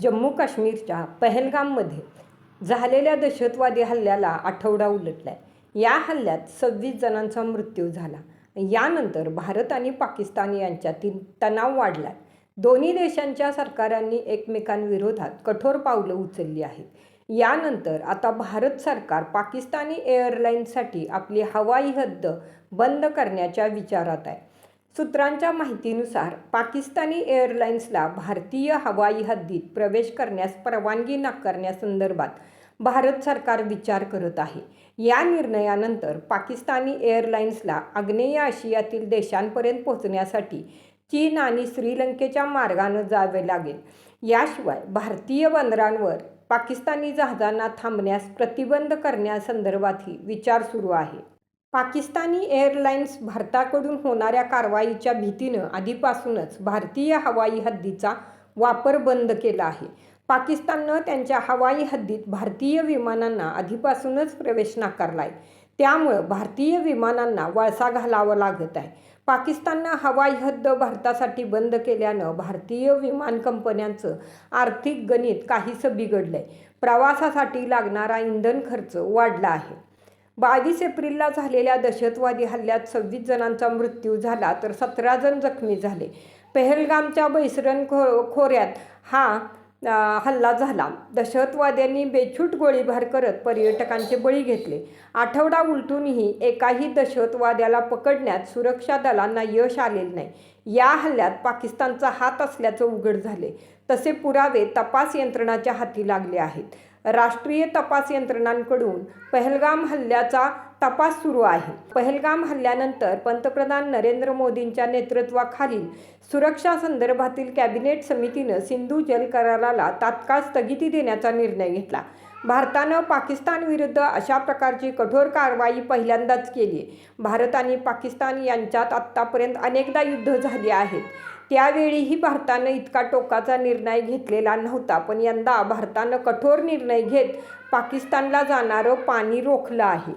जम्मू काश्मीरच्या पहलगाममध्ये झालेल्या दहशतवादी हल्ल्याला आठवडा उलटलाय. या हल्ल्यात सव्वीस जणांचा मृत्यू झाला. यानंतर भारत आणि पाकिस्तान यांच्यातील तणाव वाढलाय. दोन्ही देशांच्या सरकारांनी एकमेकांविरोधात कठोर पावलं उचलली आहेत. यानंतर आता भारत सरकार पाकिस्तानी एअरलाईन्ससाठी आपली हवाई हद्द बंद करण्याच्या विचारात आहे. सूत्रांच्या माहितीनुसार पाकिस्तानी एअरलाइन्सला भारतीय हवाई हद्दीत प्रवेश करण्यास परवानगी नाकारण्यासंदर्भात भारत सरकार विचार करत आहे. या निर्णयानंतर पाकिस्तानी एअरलाइन्सला आग्नेय आशियातील देशांपर्यंत पोहोचण्यासाठी चीन आणि श्रीलंकेच्या मार्गानं जावे लागेल. याशिवाय भारतीय बंदरांवर पाकिस्तानी जहाजांना थांबण्यास प्रतिबंध करण्यासंदर्भातही विचार सुरू आहे. पाकिस्तानी एअरलाइन्स भारताकडून होणाऱ्या कारवाईच्या भीतीनं आधीपासूनच भारतीय हवाई हद्दीचा वापर बंद केला आहे. पाकिस्ताननं त्यांच्या हवाई हद्दीत भारतीय विमानांना आधीपासूनच प्रवेश नाकारला आहे त्यामुळं भारतीय विमानांना वळसा घालावा लागत आहे. पाकिस्ताननं हवाई हद्द भारतासाठी बंद केल्यानं भारतीय विमान कंपन्यांचं आर्थिक गणित काहीसं बिघडलं आहे प्रवासासाठी लागणारा इंधन खर्च वाढला आहे. बावीस एप्रिलला झालेल्या दहशतवादी हल्ल्यात सव्वीस जणांचा मृत्यू झाला तर सतरा जण जखमी झाले. पेहलगामच्या बैसरन खो खोऱ्यात हा हल्ला झाला. दहशतवाद्यांनी बेछूट गोळीबार करत पर्यटकांचे बळी घेतले. आठवडा उलटूनही एकाही दहशतवाद्याला पकडण्यात सुरक्षा दलांना यश आलेले नाही. या हल्ल्यात पाकिस्तानचा हात असल्याचं उघड झाले. तसे पुरावे तपास यंत्रणाच्या हाती लागले आहेत. राष्ट्रीय तपास यंत्रणांकडून पहलगाम हल्ल्याचा तपास सुरू आहे. पहलगाम हल्ल्यानंतर पंतप्रधान नरेंद्र मोदींच्या नेतृत्वाखालील सुरक्षा संदर्भातील कॅबिनेट समितीनं सिंधू जल कराराला तात्काळ स्थगिती देण्याचा निर्णय घेतला. भारतानं पाकिस्तानविरुद्ध अशा प्रकारची कठोर कारवाई पहिल्यांदाच केली. भारत आणि पाकिस्तान यांच्यात आत्तापर्यंत अनेकदा युद्ध झाली आहेत. त्यावेळीही भारतानं इतका टोकाचा निर्णय घेतलेला नव्हता पण यंदा भारतानं कठोर निर्णय घेत पाकिस्तानला जाणारं पाणी रोखलं आहे.